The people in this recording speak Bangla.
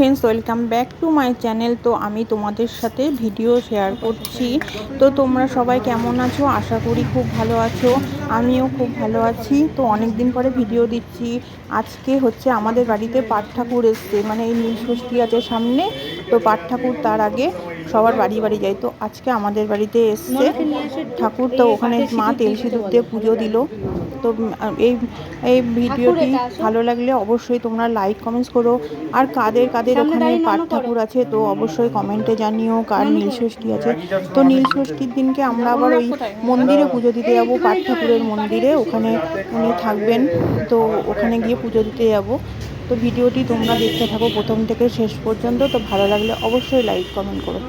Friends welcome back to my channel তো আমি তোমাদের সাথে ভিডিও শেয়ার করছি। তো তোমরা সবাই কেমন আছো? আশা করি খুব ভালো আছো। আমিও খুব ভালো আছি। তো অনেক দিন পরে ভিডিও দিচ্ছি। আজকে হচ্ছে আমাদের বাড়িতে পাট ঠাকুর এসছে। মানে এই নীল ষষ্ঠী আছে সামনে। তো পাট ঠাকুর তার আগে সবার বাড়ি বাড়ি যায়। তো আজকে আমাদের বাড়িতে এসছে ঠাকুর। তো ওখানে মা তেল সিঁদুর দিয়ে পুজো দিল। তো এই এই ভিডিওটি ভালো লাগলে অবশ্যই তোমরা লাইক কমেন্টস করো। আর কাদের কাদের ওখানে পাট ঠাকুর আছে তো অবশ্যই কমেন্টে জানিও কার নীল ষষ্ঠী আছে। তো নীল ষষ্ঠীর দিনকে আমরা আবার ওই মন্দিরে পুজো দিতে যাব পাট ঠাকুরের মন্দিরে ওখানে উনি থাকবেন। তো ওখানে গিয়ে পুজো দিতে যাব। তো ভিডিওটি তোমরা দেখতে থাকো প্রথম থেকে শেষ পর্যন্ত। তো ভালো লাগলে অবশ্যই লাইক কমেন্ট করো।